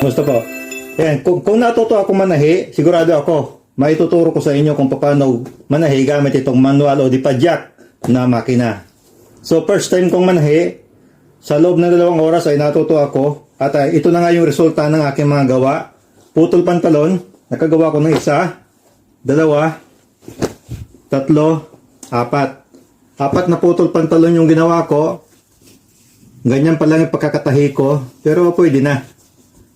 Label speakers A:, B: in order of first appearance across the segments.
A: Gusto po. Yan, kung, kung natuto ako manahi, sigurado ako, maituturo ko sa inyo kung paano manahi gamit itong manual o di pa jack na makina. So first time kong manahi, sa loob ng dalawang oras ay natuto ako at ah, ito na nga yung resulta ng aking mga gawa. Putol pantalon, nakagawa ko ng isa, dalawa, tatlo, apat. Apat na putol pantalon yung ginawa ko. Ganyan pa lang yung pagkakatahi ko, pero pwede na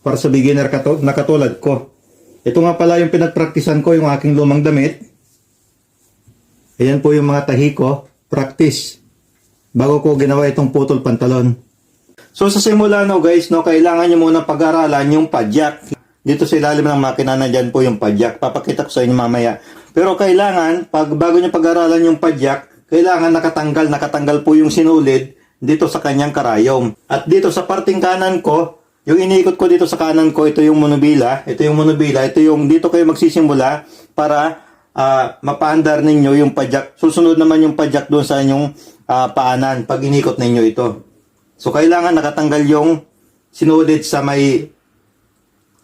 A: para sa beginner na katulad ko. Ito nga pala yung pinagpraktisan ko, yung aking lumang damit. Ayan po yung mga tahi ko. Practice. Bago ko ginawa itong putol pantalon. So sa simula no guys, no, kailangan nyo muna pag-aralan yung padyak. Dito sa ilalim ng makina na dyan po yung padyak. Papakita ko sa inyo mamaya. Pero kailangan, pag bago nyo pag-aralan yung padyak, kailangan nakatanggal, nakatanggal po yung sinulid dito sa kanyang karayom. At dito sa parting kanan ko, yung iniikot ko dito sa kanan ko, ito yung monobila, ito yung monobila, ito yung dito kayo magsisimula para ah, mapaandar ninyo yung padyak. Susunod naman yung padyak doon sa inyong ah, paanan pag inikot ninyo ito. So kailangan nakatanggal yung sinulid sa may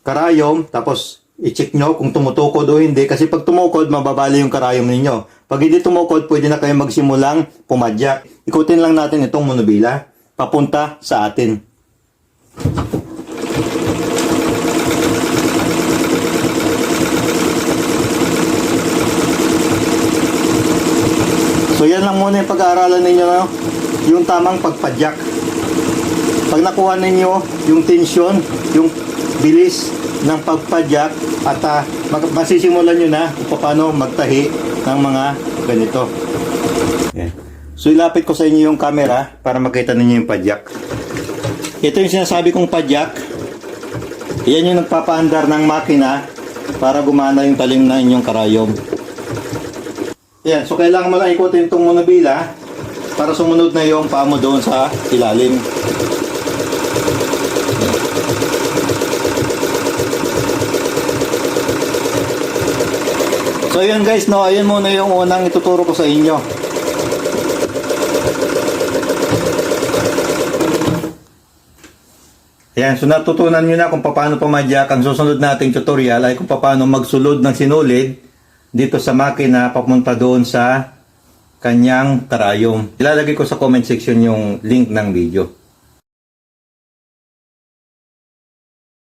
A: karayom, tapos i-check nyo kung tumutukod o hindi. Kasi pag tumukod, mababali yung karayom ninyo. Pag hindi tumukod, pwede na kayo magsimulang pumadyak. Ikutin lang natin itong monobila papunta sa atin. So yan lang muna yung pag-aaralan ninyo, no? yung tamang pagpadyak. Pag nakuha ninyo yung tensyon, yung bilis ng pagpadyak at mag- masisimulan nyo na kung paano magtahi ng mga ganito. Yan. So ilapit ko sa inyo yung camera para makita ninyo yung padyak. Ito yung sinasabi kong padyak. Yan yung nagpapaandar ng makina para gumana yung talim na inyong karayom. Yan, so kailangan mo lang ikutin itong monobila para sumunod na yung paa mo doon sa ilalim. So yun guys, no, ayun muna yung unang ituturo ko sa inyo. Yan, so natutunan nyo na kung paano pumadyak. Ang susunod nating tutorial ay kung paano magsulod ng sinulid dito sa makina papunta doon sa kanyang karayom. Ilalagay ko sa comment section yung link ng video.